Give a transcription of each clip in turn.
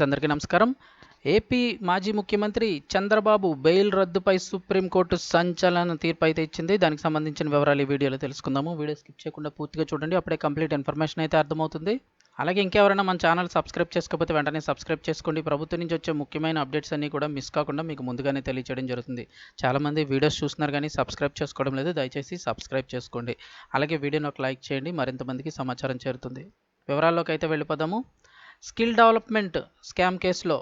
అందరికీ నమస్కారం. ఏపీ మాజీ ముఖ్యమంత్రి చంద్రబాబు బెయిల్ రద్దుపై సుప్రీంకోర్టు సంచలన తీర్పు అయితే ఇచ్చింది. దానికి సంబంధించిన వివరాలు ఈ వీడియోలో తెలుసుకుందాము. వీడియో స్కిప్ చేయకుండా పూర్తిగా చూడండి. అప్పుడే కంప్లీట్ ఇన్ఫర్మేషన్ అయితే అర్థమవుతుంది. అలాగే ఇంకెవరైనా మన ఛానల్ సబ్స్క్రైబ్ చేసుకోకపోతే వెంటనే సబ్స్క్రైబ్ చేసుకోండి. ప్రభుత్వం నుంచి వచ్చే ముఖ్యమైన అప్డేట్స్ అన్నీ కూడా మిస్ కాకుండా మీకు ముందుగానే తెలియచేయడం జరుగుతుంది. చాలామంది వీడియోస్ చూస్తున్నారు కానీ సబ్స్క్రైబ్ చేసుకోవడం లేదు. దయచేసి సబ్స్క్రైబ్ చేసుకోండి. అలాగే వీడియోని ఒక లైక్ చేయండి. మరింత మందికి సమాచారం చేరుతుంది. వివరాల్లోకి అయితే వెళ్ళిపోదాము. స్కిల్ డెవలప్మెంట్ స్కామ్ కేసులో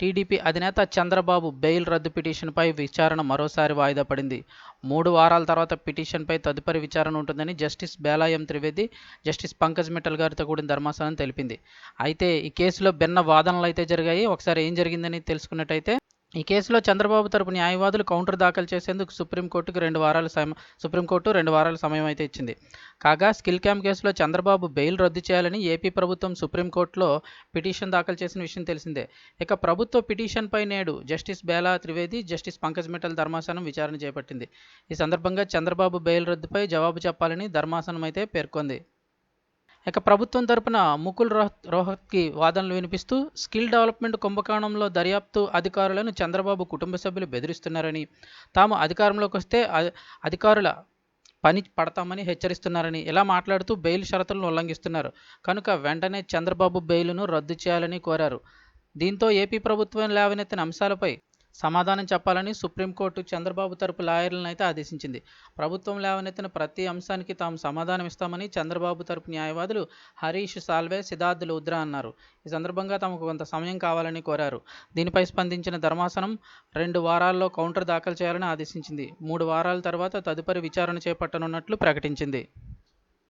టీడీపీ అధినేత చంద్రబాబు బెయిల్ రద్దు పిటిషన్పై విచారణ మరోసారి వాయిదా పడింది. మూడు వారాల తర్వాత పిటిషన్పై తదుపరి విచారణ ఉంటుందని జస్టిస్ బేలాయం త్రివేది జస్టిస్ పంకజ్ మిట్టల్ గారితో కూడిన ధర్మాసనం తెలిపింది. అయితే ఈ కేసులో భిన్న వాదనలు అయితే జరిగాయి. ఒకసారి ఏం జరిగిందని తెలుసుకున్నట్టయితే ఈ కేసులో చంద్రబాబు తరపు న్యాయవాదులు కౌంటర్ దాఖలు చేసేందుకు సుప్రీంకోర్టుకు రెండు వారాల సమయం సుప్రీంకోర్టు రెండు వారాల సమయం అయితే ఇచ్చింది. కాగా స్కిల్ క్యాంప్ కేసులో చంద్రబాబు బెయిల్ రద్దు చేయాలని ఏపీ ప్రభుత్వం సుప్రీంకోర్టులో పిటిషన్ దాఖలు చేసిన విషయం తెలిసిందే. ఇక ప్రభుత్వ పిటిషన్పై నేడు జస్టిస్ బేలా త్రివేది జస్టిస్ పంకజ్ మిఠల్ ధర్మాసనం విచారణ చేపట్టింది. ఈ సందర్భంగా చంద్రబాబు బెయిల్ రద్దుపై జవాబు చెప్పాలని ధర్మాసనం అయితే పేర్కొంది. ఇక ప్రభుత్వం తరపున ముకుల్ రోహత్ రోహత్కి వాదనలు వినిపిస్తూ స్కిల్ డెవలప్మెంట్ కుంభకోణంలో దర్యాప్తు అధికారులను చంద్రబాబు కుటుంబ సభ్యులు బెదిరిస్తున్నారని తాము అధికారంలోకి వస్తే అధికారుల పని పడతామని హెచ్చరిస్తున్నారని ఇలా మాట్లాడుతూ బెయిల్ షరతులను ఉల్లంఘిస్తున్నారు. కనుక వెంటనే చంద్రబాబు బెయిల్ను రద్దు చేయాలని కోరారు. దీంతో ఏపీ ప్రభుత్వం లేవనెత్తిన అంశాలపై సమాధానం చెప్పాలని సుప్రీంకోర్టు చంద్రబాబు తరపు లాయర్లను అయితే ఆదేశించింది. ప్రభుత్వం లేవనెత్తిన ప్రతి అంశానికి తాము సమాధానం ఇస్తామని చంద్రబాబు తరపు న్యాయవాదులు హరీష్ సాల్వే సిద్ధార్థ్ లుద్రా అన్నారు. ఈ సందర్భంగా తమకు కొంత సమయం కావాలని కోరారు. దీనిపై స్పందించిన ధర్మాసనం రెండు వారాల్లో కౌంటర్ దాఖలు చేయాలని ఆదేశించింది. మూడు వారాల తర్వాత తదుపరి విచారణ చేపట్టనున్నట్లు ప్రకటించింది.